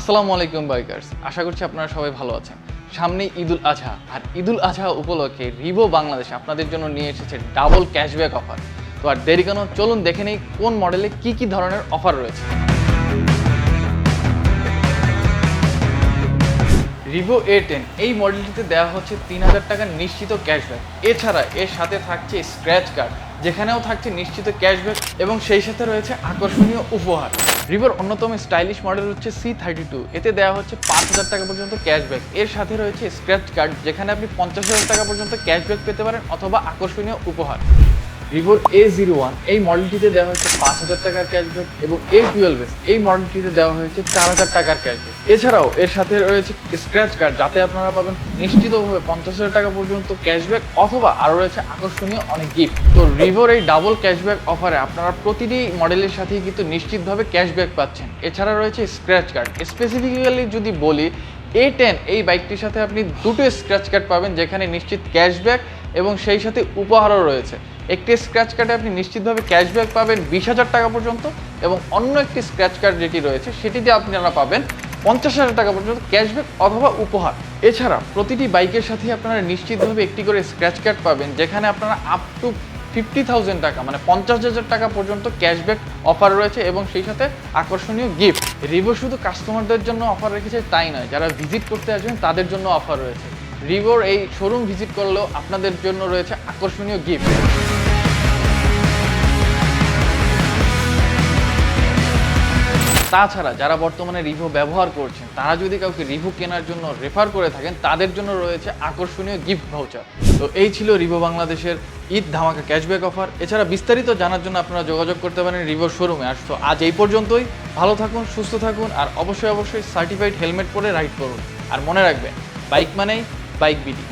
আসসালামু আলাইকুম বাইকার্স আশা করছি আপনারা সবাই ভালো আছেন। সামনে ঈদুল আজহা, আর ঈদুল আজহা উপলক্ষে রিভো বাংলাদেশ আপনাদের জন্য নিয়ে এসেছে ডাবল ক্যাশব্যাক অফার তো আর দেরি কেন, চলুন দেখে নেই কোন মডেলে কি কি ধরনের অফার রয়েছে। রিভো এ টেন এই মডেলটিতে দেওয়া হচ্ছে তিন হাজার টাকার নিশ্চিত ক্যাশব্যাক এছাড়া এর সাথে থাকছে স্ক্র্যাচ কার্ড যেখানেও থাকছে নিশ্চিত ক্যাশব্যাক এবং সেই সাথে রয়েছে আকর্ষণীয় উপহার। রিভোর অন্যতম স্টাইলিশ মডেল হচ্ছে সি থার্টি টু এতে দেওয়া হচ্ছে পাঁচ হাজার টাকা পর্যন্ত ক্যাশব্যাক এর সাথে রয়েছে স্ক্র্যাচ কার্ড যেখানে আপনি পঞ্চাশ হাজার টাকা পর্যন্ত ক্যাশব্যাক পেতে পারেন অথবা আকর্ষণীয় উপহার। ভিভোর এ জিরো ওয়ান এই মডেলটিতে দেওয়া হয়েছে পাঁচ হাজার টাকার ক্যাশব্যাক এবং এ টুয়েলভ এই মডেলটিতে দেওয়া হয়েছে চার হাজার টাকার ক্যাশব্যাক এছাড়াও, এর সাথে রয়েছে স্ক্র্যাচ কার্ড যাতে আপনারা পাবেন নিশ্চিতভাবে পঞ্চাশ হাজার টাকা পর্যন্ত ক্যাশব্যাক অথবা আরও রয়েছে আকর্ষণীয় অনেক গিফট তো রিভোর এই ডাবল ক্যাশব্যাক অফারে আপনারা প্রতিটি মডেলের সাথেই কিন্তু নিশ্চিতভাবে ক্যাশব্যাক পাচ্ছেন। এছাড়া রয়েছে স্ক্র্যাচ কার্ড স্পেসিফিক্যালি যদি বলি এ টেন এই বাইকটির সাথে আপনি দুটো স্ক্র্যাচ কার্ড পাবেন, যেখানে নিশ্চিত ক্যাশব্যাক এবং সেই সাথে উপহারও রয়েছে। একটি স্ক্র্যাচ কার্ডে আপনি নিশ্চিতভাবে ক্যাশব্যাক পাবেন বিশ হাজার টাকা পর্যন্ত এবং অন্য একটি স্ক্র্যাচ কার্ড যেটি রয়েছে, সেটিতে আপনারা পাবেন পঞ্চাশ হাজার টাকা পর্যন্ত ক্যাশব্যাক অথবা উপহার। এছাড়া প্রতিটি বাইকের সাথে আপনারা নিশ্চিতভাবে একটি করে স্ক্র্যাচ কার্ড পাবেন, যেখানে আপনারা আপ টু ফিফটি থাউজেন্ড টাকা মানে পঞ্চাশ হাজার টাকা পর্যন্ত ক্যাশব্যাক অফার রয়েছে এবং সেই সাথে আকর্ষণীয় গিফট রিভো শুধু কাস্টমারদের জন্য অফার রেখেছে তাই নয়, যারা ভিজিট করতে আসবেন তাদের জন্য অফার রয়েছে। রিভোর এই শোরুম ভিজিট করলেও আপনাদের জন্য রয়েছে আকর্ষণীয় গিফট তাছাড়া যারা বর্তমানে রিভো ব্যবহার করছেন, তারা যদি কাউকে রিভো কেনার জন্য রেফার করে থাকেন, তাদের জন্য রয়েছে আকর্ষণীয় গিফট ভাউচার তো এই ছিল রিভো বাংলাদেশের ঈদ ধামাকা ক্যাশব্যাক অফার এছাড়া বিস্তারিত জানার জন্য আপনারা যোগাযোগ করতে পারেন রিভো শোরুমে আর তো আজ এই পর্যন্তই। ভালো থাকুন, সুস্থ থাকুন, আর অবশ্যই অবশ্যই সার্টিফাইড হেলমেট পরে রাইড করুন। আর মনে রাখবেন বাইক মানেই বাইক বিডি